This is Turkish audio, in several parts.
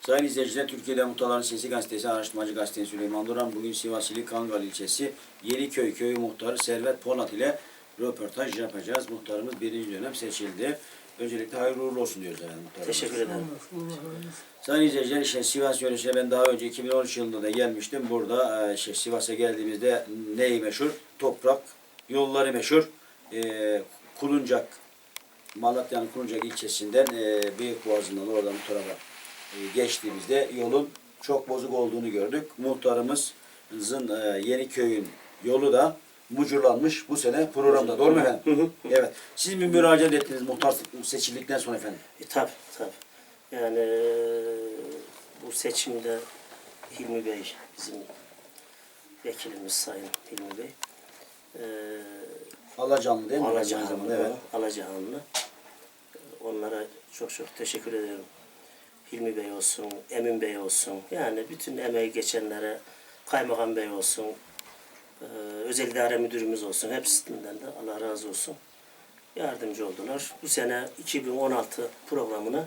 Sayın izleyiciler, Türkiye'de Muhtarların Sesi Gazetesi, Araştırmacı Gazetesi Süleyman Duran, bugün Sivas ili Kangal ilçesi Yeniköy Köyü Muhtarı Servet Polat ile röportaj yapacağız. Muhtarımız birinci dönem seçildi. Öncelikle hayırlı uğurlu olsun diyoruz yani muhtarımız. Teşekkür ederim. Sayın izleyiciler, işte Sivas yönetimine ben daha önce 2013 yılında da gelmiştim. Burada e, işte Sivas'a geldiğimizde neyi meşhur? Toprak, yolları meşhur. E, Kuluncak, Malatya'nın Kuluncak ilçesinden e, Büyük Boğazı'ndan oradan bu tarafa geçtiğimizde yolun çok bozuk olduğunu gördük. Muhtarımızın e, Yeniköy'ün yolu da mucurlanmış bu sene programda. Doğru mu efendim? Evet. Siz mi müracaat ettiniz muhtar seçildikten sonra efendim? E, tabii tabii. Yani e, bu seçimde Hilmi Bey bizim vekilimiz Sayın Hilmi Bey. E, Alacanlı değil mi? Alacahanlı, zamanda, Evet. Alacahanlı. E, Onlara çok çok teşekkür ederim. Hilmi Bey olsun, Emin Bey olsun. Yani bütün emeği geçenlere Kaymakam Bey olsun, e, özel idare müdürümüz olsun. Hepsinden de Allah razı olsun. Yardımcı oldular. Bu sene 2016 programını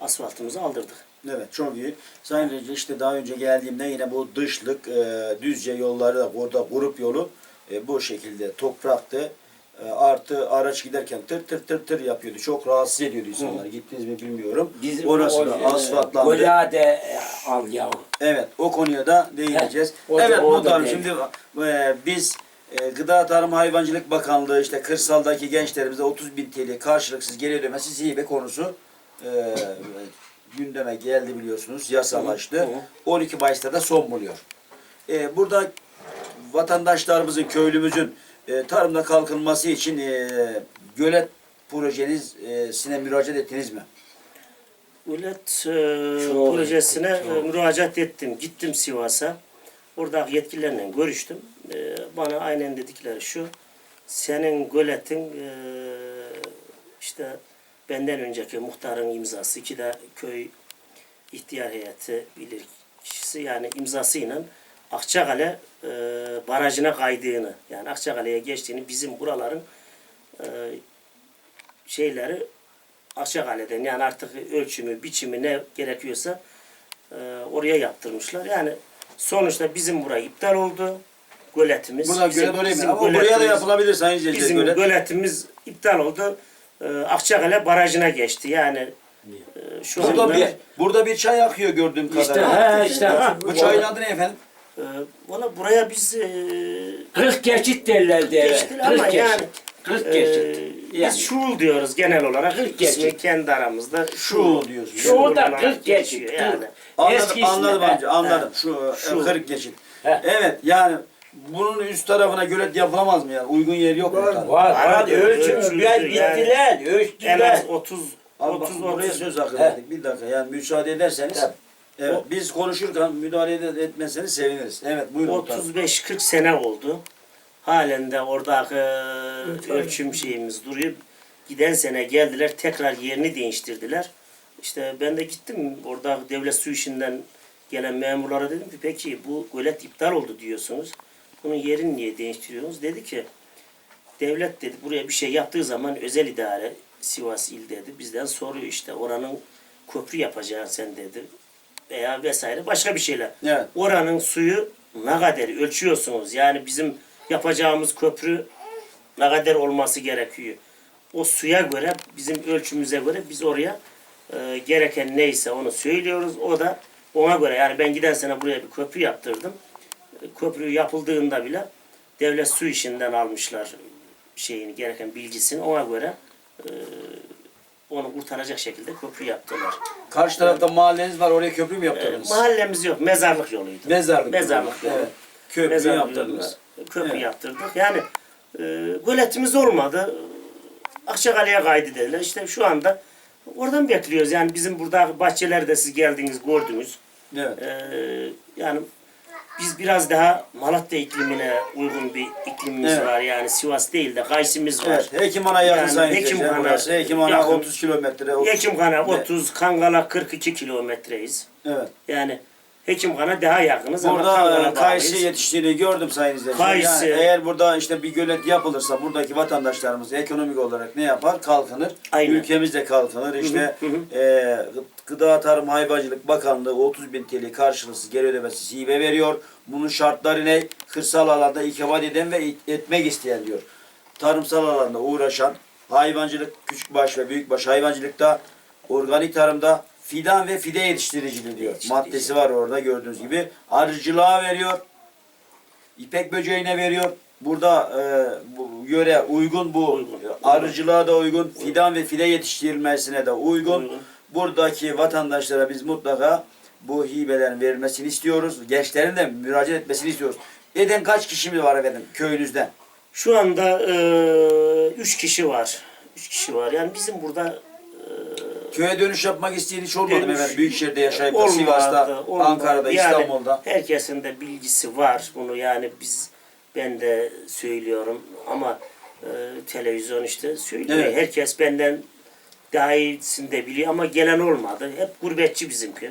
asfaltımızı aldırdık. Evet çok iyi. Sayın Recep işte daha önce geldiğimde yine bu dışlık e, düzce yolları da orada grup yolu e, bu şekilde topraktı. E, artı araç giderken tır tır tır tır yapıyordu. Çok rahatsız ediyordu insanları. Gittiniz mi bilmiyorum. Bizim Orası da o- asfaltlandı. Golade e, al yahu. Evet, o konuya da değineceğiz. Heh, o da- evet, o da muhtarım değil. şimdi e, biz e, Gıda Tarım Hayvancılık Bakanlığı işte kırsaldaki gençlerimize 30 bin TL karşılıksız geri ödemesi hibe konusu e, gündeme geldi biliyorsunuz. Yasalaştı. Hı hı. 12 Mayıs'ta da son buluyor. E, burada vatandaşlarımızın, köylümüzün e, tarımda kalkınması için e, gölet projeniz e, sine müracaat ettiniz mi? Millet e, projesine e, çok. müracaat ettim. Gittim Sivas'a. Oradaki yetkililerle görüştüm. E, bana aynen dedikleri şu. Senin göletin e, işte benden önceki muhtarın imzası, iki de köy ihtiyar heyeti bilir kişisi yani imzasıyla Akçakale e, barajına kaydığını yani Akçakale'ye geçtiğini bizim buraların e, şeyleri Akçakale'den yani artık ölçümü, biçimi ne gerekiyorsa e, oraya yaptırmışlar. Yani sonuçta bizim burayı iptal oldu. Göletimiz. Burada bizim- gölet oraya Ama buraya da yapılabilir Sayın İzleyiciler. Bizim gölet. göletimiz iptal oldu. E, Akçakale barajına geçti. Yani e, şu Burada anda bir, burada bir çay akıyor gördüğüm İşte kadarıyla. he işte. Bu çayın adı ne efendim? E, valla buraya biz e, 40 geçit derlerdi eve. geçti 40 ama geçit. yani 40 e, geçit. biz Yani. şuul diyoruz genel olarak. Kırk İsmi geçit. kendi aramızda Şuul diyorsun. Şu da olarak 40 geçit. geçiyor 40. Yani. Anladım, Eski ismi, anladım he. amca, anladım. He. Şu, Şu. e, kırık geçit. He. Evet, yani bunun üst tarafına gölet yapılamaz mı yani? Uygun yer yok mu? Var tabii? var. Var, Ölçüm ölçülü biraz yani. gittiler. En Ölçtüler. az 30 Abi bak, 30 buraya 30 söz hakkı He. verdik. Bir dakika yani müsaade ederseniz. Tabii. Evet, O- biz konuşurken müdahale etmezseniz seviniriz. Evet, buyurun. muhtarım. 35-40 sene oldu. Halen de oradaki ölçüm şeyimiz duruyor. Giden sene geldiler tekrar yerini değiştirdiler. İşte ben de gittim orada devlet su işinden gelen memurlara dedim ki peki bu gölet iptal oldu diyorsunuz. Bunun yerini niye değiştiriyorsunuz? Dedi ki devlet dedi buraya bir şey yaptığı zaman özel idare Sivas il dedi bizden soruyor işte oranın köprü yapacaksın sen dedi veya vesaire başka bir şeyler. Evet. Oranın suyu ne kadar ölçüyorsunuz. Yani bizim yapacağımız köprü ne kadar olması gerekiyor. O suya göre bizim ölçümüze göre biz oraya e, gereken neyse onu söylüyoruz. O da ona göre yani ben giden sene buraya bir köprü yaptırdım. E, Köprü yapıldığında bile devlet su işinden almışlar şeyini gereken bilgisini ona göre e, onu kurtaracak şekilde köprü yaptılar. Karşı tarafta mahalleniz var, oraya köprü mü E, yaptırdınız? mahallemiz yok, mezarlık yoluydu. Mezarlık. Mezarlık yolu. Evet. Köprü Mezarlık yaptırdınız. yoluna Köprü Evet. yaptırdık. Yani e, göletimiz olmadı. Akçakale'ye kaydı dediler. İşte şu anda oradan bekliyoruz. Yani bizim burada bahçelerde siz geldiniz gördünüz. Evet. E, yani biz biraz daha Malatya iklimine uygun bir iklimimiz Evet. var. Yani Sivas değil de Kaysim'imiz var. Evet, Hekimhan'a yakın Yani sayın Hekimhan'a burası. Hekimhan'a yakın. 30 kilometre. 30 Hekimhane Evet. 30, Kangal'a 42 kilometreyiz. Evet. Yani Hekimhane daha yakınız ama Burada e, kayısı yetiştiğini gördüm sayın izleyiciler. Kayısı. Yani eğer burada işte bir gölet yapılırsa buradaki vatandaşlarımız ekonomik olarak ne yapar? Kalkınır. Aynen. Ülkemiz de kalkınır. İşte hı hı. e, Gıda Tarım Hayvancılık Bakanlığı 30 bin TL karşılıksız geri ödemesi hibe veriyor. Bunun şartları ne? Kırsal alanda ikamet eden ve etmek isteyen diyor. Tarımsal alanda uğraşan hayvancılık, küçükbaş ve büyükbaş hayvancılıkta, organik tarımda fidan ve fide yetiştiriciliği diyor. Maddesi var orada gördüğünüz gibi. Arıcılığa veriyor. İpek böceğine veriyor. Burada e, bu yöre uygun bu Uygun. arıcılığa da uygun, fidan ve fide yetiştirilmesine de uygun. Uygun. Buradaki vatandaşlara biz mutlaka bu hibelerin verilmesini istiyoruz. Gençlerin de müracaat etmesini istiyoruz. Eden kaç kişimiz var efendim köyünüzden? Şu anda e, üç kişi var. Üç kişi var. Yani bizim burada Köye dönüş yapmak isteyen hiç olmadı mı efendim? Büyükşehir'de yaşayıp da olmadı, Sivas'ta, olmadı. Ankara'da, Yani İstanbul'da. Herkesin de bilgisi var bunu yani biz ben de söylüyorum ama e, televizyon işte söylüyor. Evet. Herkes benden daha iyisini de biliyor ama gelen olmadı. Hep gurbetçi bizimki.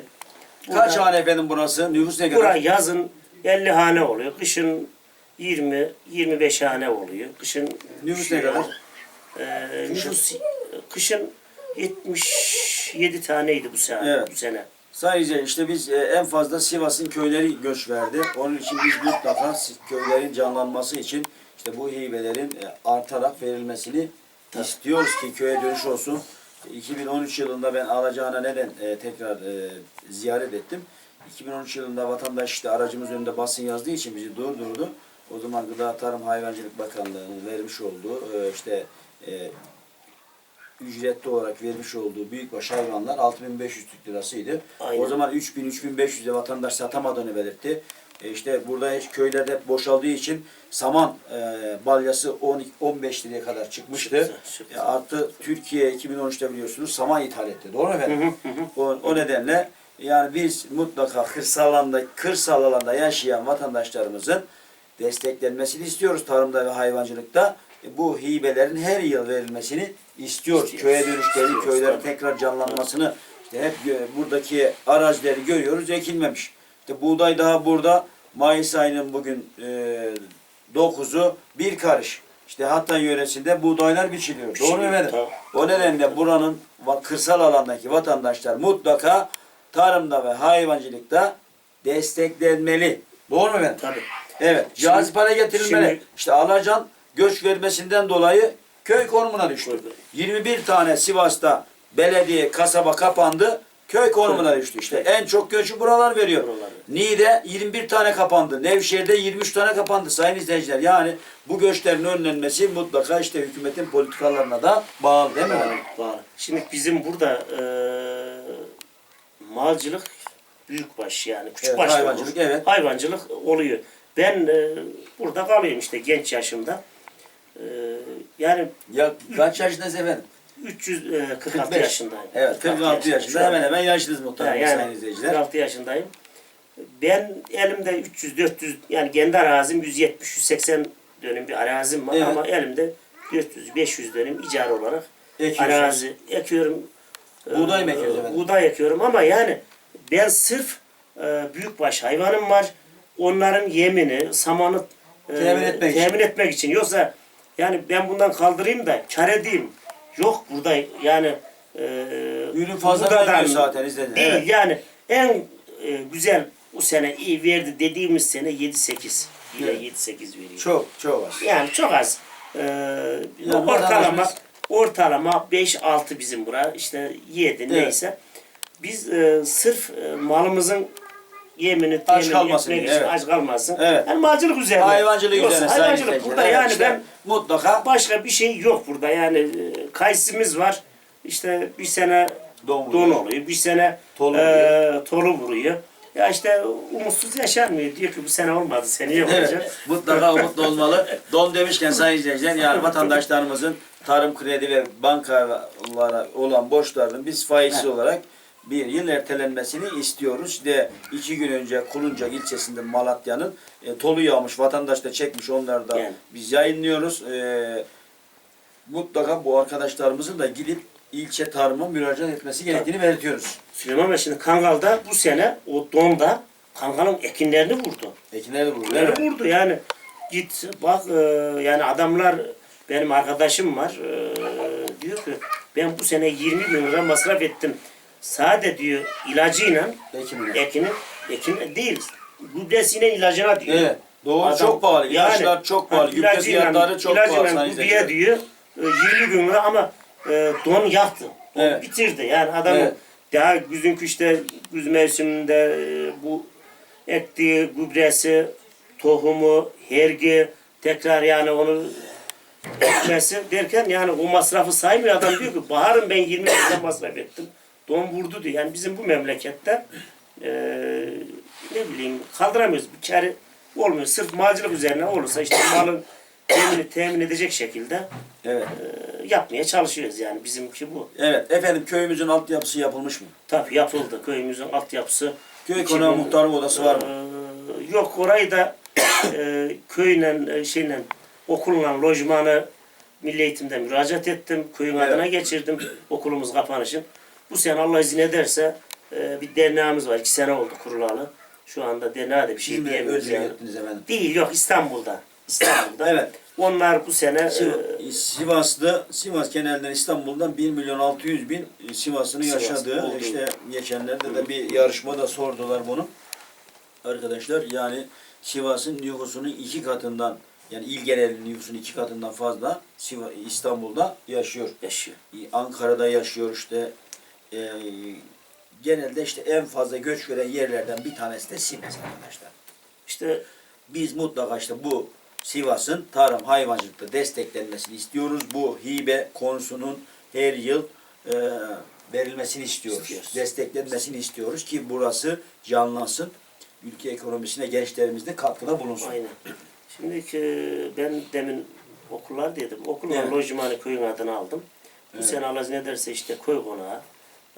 Kaç hane efendim burası? Nüfus ne kadar? Bura yazın 50 hane oluyor. Kışın 20 25 hane oluyor. Kışın Nüfus ne kadar? e, nüfus kışın 77 taneydi bu sene. Evet. Bu sene. Sadece işte biz e, en fazla Sivas'ın köyleri göç verdi. Onun için biz mutlaka köylerin canlanması için işte bu hibelerin e, artarak verilmesini istiyoruz ki köye dönüş olsun. 2013 yılında ben alacağına neden e, tekrar e, ziyaret ettim. 2013 yılında vatandaş işte aracımız önünde basın yazdığı için bizi durdurdu. O zaman Gıda Tarım Hayvancılık Bakanlığı'nın vermiş olduğu e, işte e, ücretli olarak vermiş olduğu büyükbaş hayvanlar 6500 Türk lirasıydı. Aynen. O zaman 3000-3500'e vatandaş satamadığını belirtti. E işte burada hiç köylerde hep boşaldığı için saman e, balyası 10 15 liraya kadar çıkmıştı. E, artı Türkiye 2013'te biliyorsunuz saman ithal etti. Doğru mu efendim? o, o nedenle yani biz mutlaka kırsal alanda, kırsal alanda yaşayan vatandaşlarımızın desteklenmesini istiyoruz tarımda ve hayvancılıkta. E, bu hibelerin her yıl verilmesini istiyoruz. İstiyoruz. Köye dönüşleri, köylerin tekrar canlanmasını işte hep gö- buradaki arazileri görüyoruz ekilmemiş. İşte buğday daha burada Mayıs ayının bugün e, 9'u bir karış. İşte Hatay yöresinde buğdaylar biçiliyor. Doğru mu Biçiliyor, efendim? tabii. O nedenle buranın kırsal alandaki vatandaşlar mutlaka tarımda ve hayvancılıkta desteklenmeli. Doğru mu efendim? Tabii. Evet. Cazip hale getirilmeli. şimdi- işte Alacan göç vermesinden dolayı köy konumuna düştü. Tabii. 21 tane Sivas'ta belediye, kasaba kapandı. Köy konumuna düştü. İşte en çok göçü buralar veriyor. Buralar. Niğde 21 tane kapandı. Nevşehir'de 23 tane kapandı sayın izleyiciler. Yani bu göçlerin önlenmesi mutlaka işte hükümetin politikalarına da bağlı değil mi? Bağlı. Şimdi bizim burada eee malcılık büyükbaş yani küçük Evet, baş da hayvancılık, olur. evet. Hayvancılık oluyor. Ben eee, burada kalıyorum işte genç yaşımda. Eee, yani Ya kaç yaşındasınız efendim? 346 45. yaşındayım. Evet 46 yaşında hemen hemen yaşlısınız muhtemelen yani sayın izleyiciler. 46 yaşındayım. Ben elimde 300 400 yani kendi arazim 170 180 dönüm bir arazim var Evet. ama elimde 400 500 dönüm icari olarak Ekiyorsunuz. arazi ekiyorum. Buğday mı Ee, ekiyoruz efendim? Buğday ekiyorum ama yani ben sırf e, büyükbaş hayvanım var. Onların yemini, samanı e, Temin etmek için. temin etmek için. Yoksa yani ben bundan kaldırayım da kar edeyim. Yok burada yani e, Ürün fazla vermiyor zaten izledin. Değil Evet. yani en e, güzel bu sene iyi verdi dediğimiz sene 7-8. Yine Evet. 7-8 veriyor. Çok çok az. Yani çok az. Ee, Yani ortalama ortalama 5-6 bizim bura işte 7 neyse. Biz e, sırf e, malımızın yemini Aç temin kalmasın etmek diye, için evet. aç kalmasın. Evet. Yani malcılık üzerine. Hayvancılık Yoksa üzerine sayın Hayvancılık izleyiciler. burada Evet, yani işte ben mutlaka başka bir şey yok burada yani e, kayısımız var. İşte bir sene Don don, vuruyor. oluyor, bir sene Tolu e, tolu vuruyor. Ya işte umutsuz yaşanmıyor. Diyor ki bu sene olmadı, seneye olacak. Evet, mutlaka umutlu olmalı. Don demişken sayın izleyiciler yani vatandaşlarımızın tarım kredi ve bankalara olan borçlarının biz faizsiz olarak bir yıl ertelenmesini istiyoruz. İşte iki gün önce Kuluncak ilçesinde Malatya'nın e, tolu yağmış vatandaş da çekmiş onları da Yani. biz yayınlıyoruz. E, mutlaka bu arkadaşlarımızın da gidip ilçe tarıma müracaat etmesi gerektiğini belirtiyoruz. Süleyman Bey şimdi Kangal'da bu sene o donda kankanın ekinlerini vurdu. Ekinleri de vurdu. Beni Evet. vurdu yani. Git bak e, yani adamlar benim arkadaşım var. e, diyor ki ben bu sene 20 bin lira masraf ettim. Sade diyor ilacıyla Ekinleri. ekinin ekin değil gübresiyle ilacına diyor. Evet. Doğru Adam- çok pahalı. yani, İlaçlar çok pahalı. ha, Gübre ilacıyla- fiyatları çok ilacıyla pahalı. sayın gübreye diyor e, 20 bin lira ama e, don yaktı. Don Evet. bitirdi. Yani adamın Evet. daha güzün kışta güz mevsiminde e, bu ektiği gübresi, tohumu, hergi tekrar yani onu derken yani o masrafı saymıyor adam diyor ki baharın ben 20 lira masraf ettim. Don vurdu diyor. Yani bizim bu memlekette e, ne bileyim kaldıramıyoruz. Bir kere olmuyor. Sırf malcılık üzerine olursa işte malın temini temin edecek şekilde Evet. e, yapmaya çalışıyoruz yani bizimki bu. Evet. Efendim köyümüzün altyapısı yapılmış mı? Tabii yapıldı. Köyümüzün altyapısı. Köy 2000 konağı muhtarlık odası var mı? Ee, yok orayı da e, köyle e, şeyle okulla lojmanı Milli Eğitim'de müracaat ettim. Köyün Evet. adına geçirdim okulumuz kapanışın. Bu sene Allah izin ederse e, bir derneğimiz var. İki sene oldu kurulalı. Şu anda derneğe de bir şey diyemiyoruz yani. efendim? Değil yok İstanbul'da. İstanbul'da. Evet. Onlar bu sene e, Siv- Sivas'ta, Sivas genelden İstanbul'dan 1 milyon 600 bin Sivas'ın Sivas yaşadığı oldu. işte geçenlerde de bir yarışmada sordular bunu. Arkadaşlar yani Sivas'ın nüfusunun iki katından yani il genel nüfusunun iki katından fazla Sivas, İstanbul'da yaşıyor. yaşıyor. Ankara'da yaşıyor işte. Ee, genelde işte en fazla göç gören yerlerden bir tanesi de Sivas arkadaşlar. İşte Biz mutlaka işte bu Sivas'ın tarım hayvancılıkta desteklenmesini istiyoruz. Bu hibe konusunun her yıl e, verilmesini istiyoruz. İstiyoruz. Desteklenmesini istiyoruz ki burası canlansın. Ülke ekonomisine gençlerimiz de katkıda bulunsun. Aynen. Şimdi ki ben demin okullar dedim. Okulun Evet. lojmanı köyün adını aldım. Bu Evet. sene Allah ne derse işte köy konağı,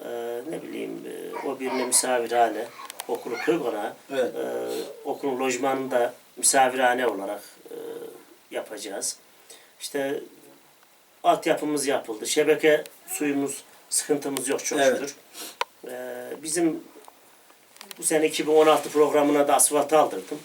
e, ne bileyim e, o birine misafirhane, okulu konağı, Evet. e, okulun lojmanını da misafirhane olarak e, yapacağız. İşte altyapımız yapıldı. Şebeke suyumuz, sıkıntımız yok çok Evet. şükür. E, bizim bu sene 2016 programına da asfalt aldırdım.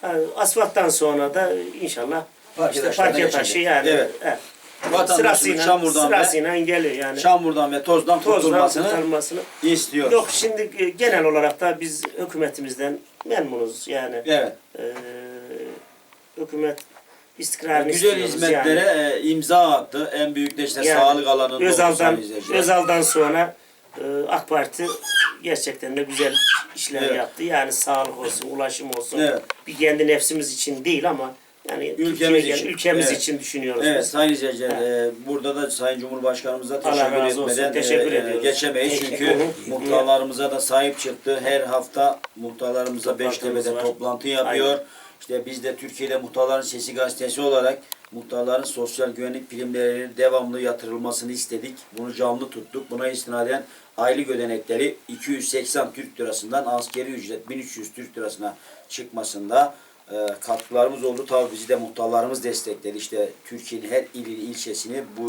Ha, asfalttan sonra da inşallah Parke işte parke taşı yani Evet. evet. Vatandaşımız sırasıyla, çamurdan ve sırasıyla geliyor yani. çamurdan ve tozdan Tozdan kurtulmasını kurtarmasını. istiyor. Yok şimdi e, genel olarak da biz hükümetimizden memnunuz yani. Evet. Eee hükümet istikrarını Güzel istiyoruz hizmetlere yani. e, imza attı. En büyük de işte Yani sağlık alanında Özal'dan, izleyiciler. Özal'dan sonra e, AK Parti gerçekten de güzel işler Evet. yaptı. Yani sağlık olsun, ulaşım olsun. Evet. Bir kendi nefsimiz için değil ama yani Ülkemiz için. ülkemiz Evet. için düşünüyoruz Evet biz. sayın izleyiciler e, burada da Sayın Cumhurbaşkanımıza Allah teşekkür razı olsun, etmeden teşekkür e, geçemeyiz. Teşekkür Çünkü muhtarlarımıza da sahip çıktı. Her hafta muhtarlarımıza Beştepe'de toplantı yapıyor. İşte biz de Türkiye'de Muhtarların Sesi gazetesi olarak muhtarların sosyal güvenlik primlerinin devamlı yatırılmasını istedik. Bunu canlı tuttuk. Buna istinaden aylık ödenekleri 280 Türk lirasından askeri ücret 1300 Türk lirasına çıkmasında e, katkılarımız oldu. Tabii bizi de muhtarlarımız destekledi. İşte Türkiye'nin her ilini, ilçesini, bu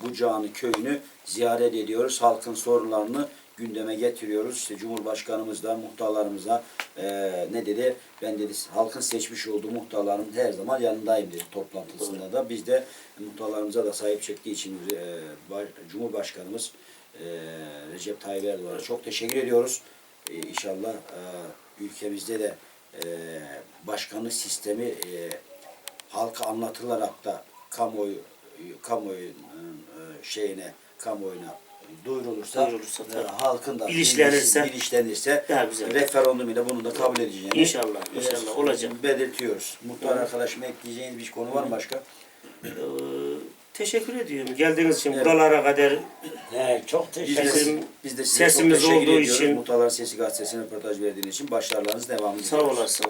Bucağını, köyünü ziyaret ediyoruz. Halkın sorunlarını gündeme getiriyoruz. İşte Cumhurbaşkanımızla, muhtarlarımıza e, ne dedi? Ben dedi halkın seçmiş olduğu muhtarların her zaman yanındayım dedi toplantısında da. Biz de muhtarlarımıza da sahip çektiği için e, baş- Cumhurbaşkanımız e, Recep Tayyip Erdoğan'a çok teşekkür ediyoruz. E, inşallah e, ülkemizde de e, başkanlık sistemi e, halka anlatılarak da kamuoyu kamuoyu e, şeyine kamuoyuna duyurulursa, Duyurulursa e, halkın da Bilinçlenirse bilinçlenirse referandum ile bunu da kabul edeceğini İnşallah, e, inşallah olacak. belirtiyoruz. Muhtar arkadaşıma ekleyeceğiniz bir konu var mı başka? Teşekkür ediyorum. Geldiğiniz için Evet. buralara kadar He, çok Biz teşekkür de, Sesim- biz de size sesimiz çok teşekkür olduğu ediyoruz. için- Muhtarların Sesi Gazetesi'ne röportaj verdiğiniz için başarılarınız devam ediyor. sağ olasın.